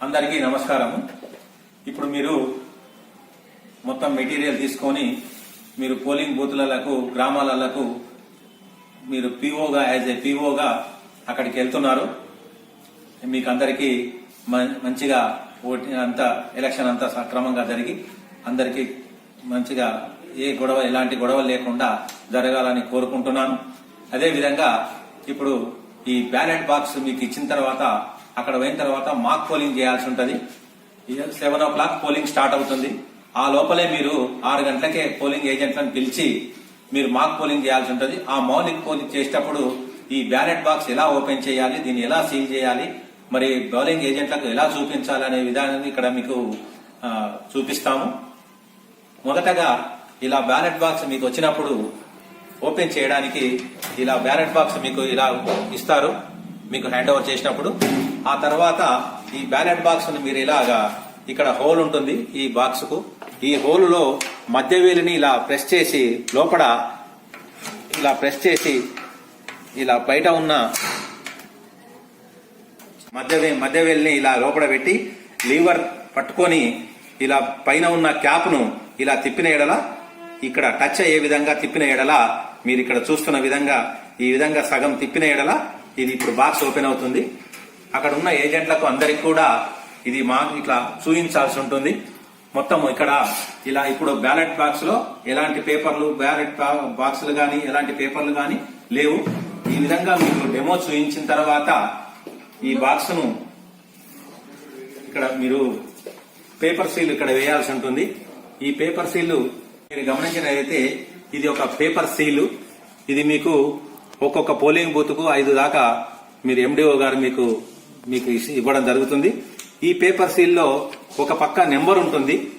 అందరికీ నమస్కారం ఇప్పుడు మీరు మొత్తం మెటీరియల్ తీసుకొని మీరు పోలింగ్ బూత్లకు గ్రామాలకు మీరు పీఓగా యాజ్ ఏ పీఓగా అక్కడికి వెళ్తున్నారు. మీకు అందరికీ మ- మంచిగా ఓటి అంతా ఎలక్షన్ అంతా సక్రమంగా జరిగి అందరికీ మంచిగా ఏ గొడవ ఎలాంటి గొడవ లేకుండా జరగాలని కోరుకుంటున్నాను. అదేవిధంగా ఇప్పుడు ఈ బ్యాలెట్ బాక్స్ మీకు ఇచ్చిన తర్వాత అక్కడ పోయిన తర్వాత మాక్ పోలింగ్ చేయాల్సి ఉంటుంది. Seven o'clock polling start అవుతుంది. ఆ లోపలే మీరు ఆరు గంటలకే పోలింగ్ ఏజెంట్లను పిలిచి మీరు మాక్ పోలింగ్ చేయాల్సి ఉంటుంది. ఆ మౌలిక్ పోలింగ్ చేసేటప్పుడు ఈ బ్యాలెట్ బాక్స్ ఎలా ఓపెన్ చేయాలి దీన్ని ఎలా సీల్ చేయాలి మరి బౌలింగ్ ఏజెంట్లకు ఎలా చూపించాలి అనే విధానాన్ని ఇక్కడ మీకు చూపిస్తాము. మొదటగా ఇలా బ్యాలెట్ బాక్స్ మీకు వచ్చినప్పుడు ఓపెన్ చేయడానికి ఇలా బ్యాలెట్ బాక్స్ మీకు ఇలా ఇస్తారు. మీకు హ్యాండ్ ఓవర్ చేసినప్పుడు ఆ తర్వాత ఈ బ్యాలెట్ బాక్స్ మీరు ఇలాగా ఇక్కడ హోల్ ఉంటుంది ఈ బాక్స్కు. ఈ హోల్లో మధ్య వేలిని ఇలా ప్రెస్ చేసి లోపల ఇలా ప్రెస్ చేసి ఇలా బయట ఉన్న మధ్య వే- మధ్య వేలిని ఇలా లోపల పెట్టి లీవర్ పట్టుకొని ఇలా పైన ఉన్న క్యాప్ను ఇలా తిప్పిన ఎడల ఇక్కడ టచ్ అయ్యే విధంగా తిప్పిన ఎడల మీరు ఇక్కడ చూస్తున్న విధంగా ఈ విధంగా సగం తిప్పిన ఎడల ఇది ఇప్పుడు బాక్స్ ఓపెన్ అవుతుంది. అక్కడ ఉన్న ఏజెంట్లకు అందరికి కూడా ఇది మాకు ఇట్లా చూపించాల్సి ఉంటుంది. మొత్తం ఇక్కడ ఇలా ఇప్పుడు బ్యాలెట్ బాక్స్లో ఎలాంటి పేపర్లు బ్యాలెట్ బాక్సులు గాని ఎలాంటి పేపర్లు గాని లేవు. ఈ విధంగా మీకు డెమో చూపించిన తర్వాత ఈ బాక్స్ను ఇక్కడ మీరు పేపర్ సీల్ ఇక్కడ వేయాల్సి ఉంటుంది. ఈ పేపర్ సీల్ మీరు గమనించినట్లయితే ఇది ఒక పేపర్ సీలు. ఇది మీకు ఒక్కొక్క పోలింగ్ బూత్కు ఐదు దాకా మీరు ఎండిఓ గారు మీకు మీకు ఇవ్వడం జరుగుతుంది. ఈ పేపర్ సీల్లో ఒక పక్క నెంబర్ ఉంటుంది.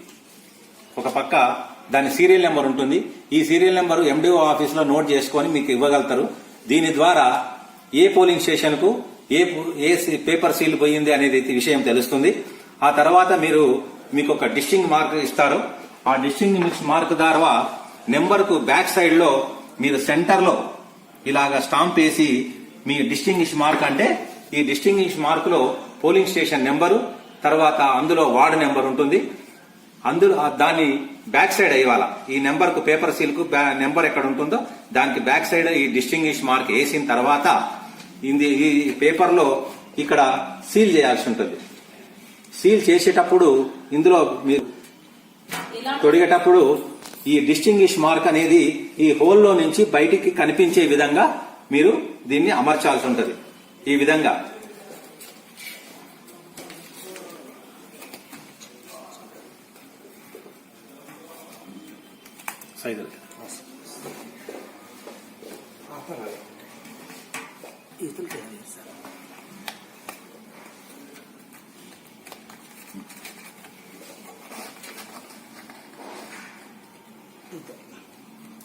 ఒక పక్క దాని సీరియల్ నెంబర్ ఉంటుంది. ఈ సీరియల్ నెంబర్ ఎండిఓ ఆఫీస్లో నోట్ చేసుకొని మీకు ఇవ్వగలుగుతారు. దీని ద్వారా ఏ పోలింగ్ స్టేషన్కు ఏ ఏ సీ- పేపర్ సీల్ పోయింది అనేది విషయం తెలుస్తుంది. ఆ తర్వాత మీరు మీకు ఒక డిస్టింగ్ మార్క్ ఇస్తారు. ఆ డిస్టింగ్ మార్క్ ద్వారా నెంబర్కు బ్యాక్ సైడ్లో మీరు సెంటర్లో ఇలాగా స్టాంప్ వేసి మీ డిస్టింగ్విష్ మార్క్ అంటే ఈ డిస్టింగ్విష్ మార్క్లో పోలింగ్ స్టేషన్ నెంబరు తర్వాత అందులో వార్డు నెంబర్ ఉంటుంది. అందులో దాన్ని బ్యాక్ సైడ్ అయ్యాల ఈ నెంబర్కు పేపర్ సీల్కు నెంబర్ ఎక్కడ ఉంటుందో దానికి బ్యాక్ సైడ్ ఈ డిస్టింగ్విష్ మార్క్ వేసిన తర్వాత ఇది ఈ పేపర్లో ఇక్కడ సీల్ చేయాల్సి ఉంటుంది. సీల్ చేసేటప్పుడు ఇందులో మీరు తొడిగేటప్పుడు ఈ డిస్టింగ్విష్ మార్క్ అనేది ఈ హోల్లో నుంచి బయటికి కనిపించే విధంగా మీరు దీన్ని అమర్చాల్సి ఉంటుంది. ఈ విధంగా.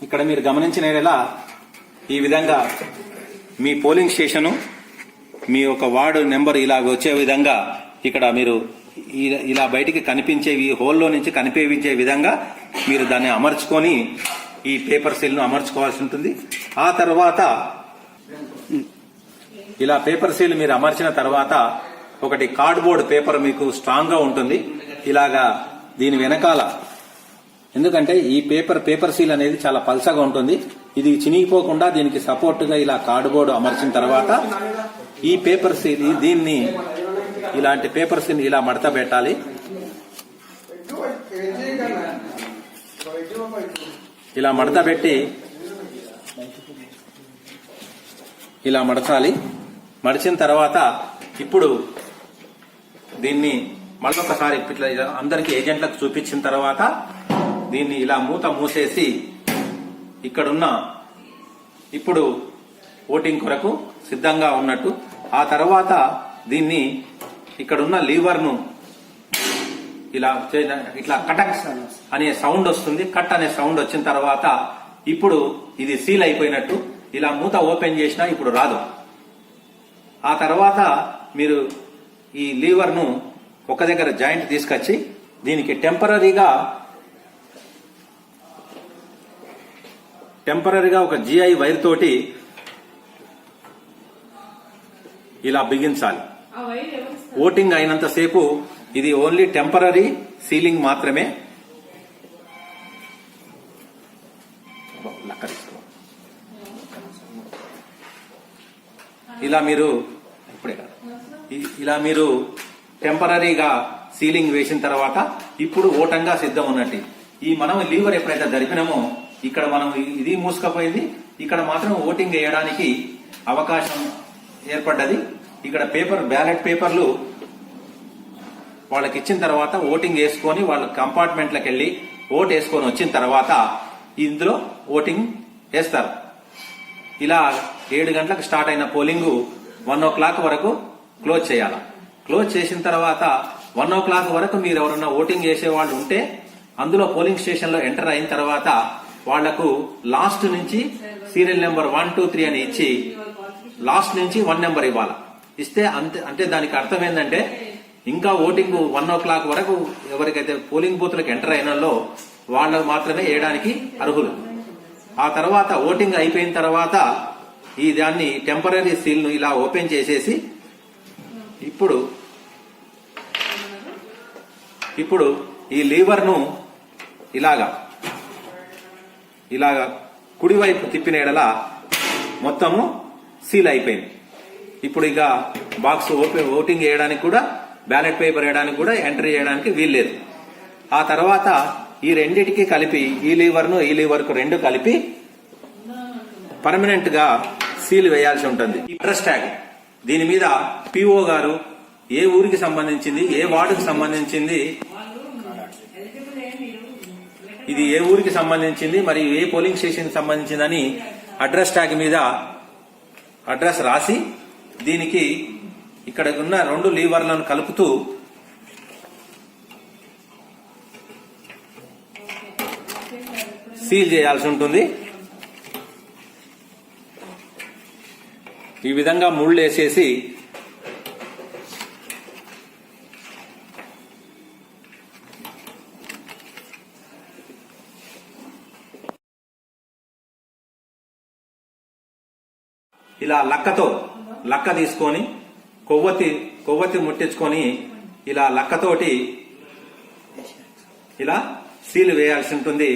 ఇక్కడ మీరు గమనించిన ఈ విధంగా మీ పోలింగ్ స్టేషను మీ యొక్క వార్డు నెంబర్ ఇలా వచ్చే విధంగా ఇక్కడ మీరు ఇలా బయటికి కనిపించేవి హోల్లో నుంచి కనిపించే విధంగా మీరు దాన్ని అమర్చుకొని ఈ పేపర్ సీల్ను అమర్చుకోవాల్సి ఉంటుంది. ఆ తర్వాత ఇలా పేపర్ సీల్ మీరు అమర్చిన తర్వాత ఒకటి కార్డ్బోర్డ్ పేపర్ మీకు స్ట్రాంగ్గా ఉంటుంది. ఇలాగా దీని వెనకాల ఎందుకంటే ఈ పేపర్ పేపర్ సీల్ అనేది చాలా పల్చగా ఉంటుంది. ఇది చినిగిపోకుండా దీనికి సపోర్ట్గా ఇలా కార్డ్బోర్డ్ అమర్చిన తర్వాత ఈ పేపర్స్ ఈ- దీన్ని ఇలాంటి పేపర్స్ ఇలా మడత పెట్టాలి. ఇలా మడత పెట్టి ఇలా మడచాలి. మడిచిన తర్వాత ఇప్పుడు దీన్ని మళ్ళొకసారి ఇట్లా అందరికి ఏజెంట్లకు చూపించిన తర్వాత దీన్ని ఇలా మూత మూసేసి ఇక్కడున్న ఇప్పుడు ఓటింగ్ కొరకు సిద్ధంగా ఉన్నట్టు. ఆ తర్వాత దీన్ని ఇక్కడున్న లీవర్ను ఇలా ఇట్లా కటక్ అనే సౌండ్ వస్తుంది. కట్ అనే సౌండ్ వచ్చిన తర్వాత ఇప్పుడు ఇది సీల్ అయిపోయినట్టు. ఇలా మూత ఓపెన్ చేసినా ఇప్పుడు రాదు. ఆ తర్వాత మీరు ఈ లీవర్ను ఒక దగ్గర జాయింట్ తీసుకొచ్చి దీనికి టెంపరీగా టెంపరీగా ఒక జిఐ వైర్ తోటి ఇలా బిగించాలి? ఓటింగ్ అయినంతసేపు ఇది ఓన్లీ టెంపరీ సీలింగ్ మాత్రమే. ఇలా మీరు ఇప్పుడే కాదు. ఇలా మీరు టెంపరీగా సీలింగ్ వేసిన తర్వాత ఇప్పుడు ఓటంగా సిద్ధం ఉన్నట్టు ఈ మనం లీవర్ ఎప్పుడైతే జరిపినామో ఇక్కడ మనం ఇది మూసుకపోయింది ఇక్కడ మాత్రం ఓటింగ్ వేయడానికి అవకాశం ఏర్పడ్డది ఇక్కడ పేపర్ బ్యాలెట్ పేపర్లు వాళ్ళకి ఇచ్చిన తర్వాత ఓటింగ్ వేసుకొని వాళ్ళ కంపార్ట్మెంట్లకు వెళ్ళి ఓట్ వేసుకొని వచ్చిన తర్వాత ఇందులో ఓటింగ్ వేస్తారు. ఇలా ఏడు గంటలకు స్టార్ట్ అయిన పోలింగ్ వన్ ఓ క్లాక్ వరకు క్లోజ్ చేయాలి. క్లోజ్ చేసిన తర్వాత వన్ ఓ క్లాక్ వరకు మీరు ఎవరన్నా ఓటింగ్ చేసే వాళ్ళు ఉంటే అందులో పోలింగ్ స్టేషన్లో ఎంటర్ అయిన తర్వాత వాళ్ళకు లాస్ట్ నుంచి serial number one two three అని ఇచ్చి లాస్ట్ నుంచి వన్ నెంబర్ ఇవ్వాలి. ఇస్తే అంతే అంటే దానికి అర్థం ఏంటంటే ఇంకా ఓటింగ్ వన్ ఓ క్లాక్ వరకు ఎవరికైతే పోలింగ్ బూత్లకు ఎంటర్ అయినలో వాళ్ళు మాత్రమే వేయడానికి అర్హులు. ఆ తర్వాత ఓటింగ్ అయిపోయిన తర్వాత ఈ దాన్ని టెంపరీ సీల్ను ఇలా ఓపెన్ చేసేసి ఇప్పుడు ఇప్పుడు ఈ లీవర్ను ఇలాగా ఇలాగా కుడివైపు తిప్పిన ఎడల మొత్తము సీల్ అయిపోయింది. ఇప్పుడు ఇక బాక్స్ ఓపెన్ ఓటింగ్ వేయడానికి కూడా బ్యాలెట్ పేపర్ వేయడానికి కూడా ఎంట్రీ చేయడానికి వీల్లేదు ఆ తర్వాత ఈ రెండిటికి కలిపి ఈ లీవర్ను ఈ లీవర్కు రెండు కలిపి పర్మనెంట్గా సీల్ వేయాల్సి ఉంటుంది. ఈ అడ్రస్ ట్యాగ్ దీని మీద పిఓ గారు ఏ ఊరికి సంబంధించింది ఏ వార్డుకి సంబంధించింది ఇది ఏ ఊరికి సంబంధించింది మరియు ఏ పోలింగ్ స్టేషన్ సంబంధించిందని అడ్రస్ ట్యాగ్ మీద అడ్రస్ రాసి దీనికి ఇక్కడ ఉన్న రెండు లీవర్లను కలుపుతూ సీల్ చేయాల్సి ఉంటుంది. ఈ విధంగా ముళ్ళు వేసేసి ఇలా లక్కతో లక్క తీసుకొని కొవ్వొత్తి కొవ్వొత్తి ముట్టించుకొని ఇలా లక్కతోటి ఇలా సీల్ వేయాల్సి ఉంటుంది.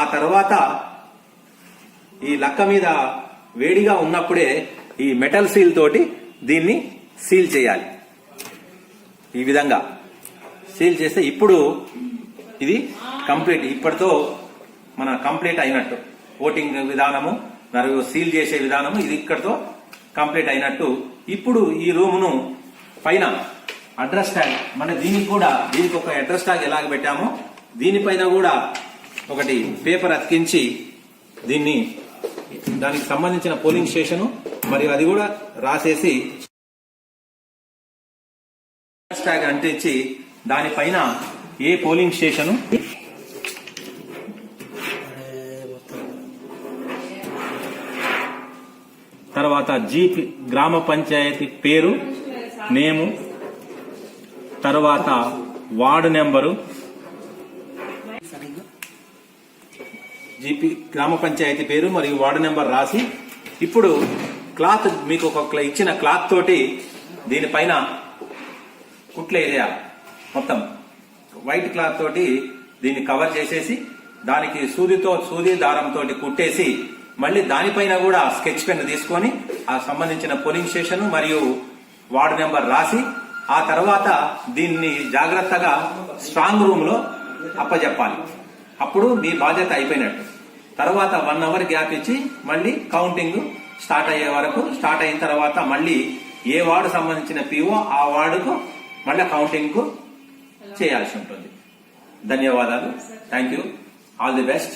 ఆ తర్వాత ఈ లక్క మీద వేడిగా ఉన్నప్పుడే ఈ మెటల్ సీల్ తోటి దీన్ని సీల్ చేయాలి. ఈ విధంగా సీల్ చేస్తే ఇప్పుడు ఇది కంప్లీట్. ఇప్పటితో మన కంప్లీట్ అయినట్టు. ఓటింగ్ విధానము మరియు సీల్ చేసే విధానము ఇది ఇక్కడితో కంప్లీట్ అయినట్టు ఇప్పుడు ఈ రూమును పైన అడ్రస్ ట్యాగ్ మన దీనికి కూడా దీనికి ఒక అడ్రస్ ట్యాగ్ ఎలాగ పెట్టామో దీనిపైన కూడా ఒకటి పేపర్ అతికించి దీన్ని దానికి సంబంధించిన పోలింగ్ స్టేషన్ మరియు అది కూడా రాసేసి అడ్రస్ ట్యాగ్ అంటించి దానిపైన ఏ పోలింగ్ స్టేషన్ తర్వాత జీపీ గ్రామ పంచాయతీ పేరు నేము తర్వాత వార్డు నెంబరు. జీపీ గ్రామ పంచాయతీ పేరు మరియు వార్డు నెంబర్ రాసి ఇప్పుడు క్లాత్ మీకు ఒక ఇచ్చిన క్లాత్ తోటి దీనిపైన కుట్లు వేయాలి మొత్తం. వైట్ క్లాత్ తోటి దీన్ని కవర్ చేసేసి దానికి సూదితో సూది దారంతో కుట్టేసి మళ్ళీ దానిపైన కూడా స్కెచ్ పెన్ తీసుకొని ఆ సంబంధించిన పోలింగ్ స్టేషన్ మరియు వార్డు నెంబర్ రాసి ఆ తర్వాత దీన్ని జాగ్రత్తగా స్ట్రాంగ్ రూమ్లో అప్పజెప్పాలి. అప్పుడు మీ బాధ్యత అయిపోయినట్టు. తర్వాత వన్ అవర్ గ్యాప్ ఇచ్చి మళ్ళీ కౌంటింగ్ స్టార్ట్ అయ్యే వరకు స్టార్ట్ అయిన తర్వాత మళ్ళీ ఏ వార్డు సంబంధించిన పిఓ ఆ వార్డుకు మళ్ళీ కౌంటింగ్కు చేయాల్సి ఉంటుంది. ధన్యవాదాలు. Thank you all the best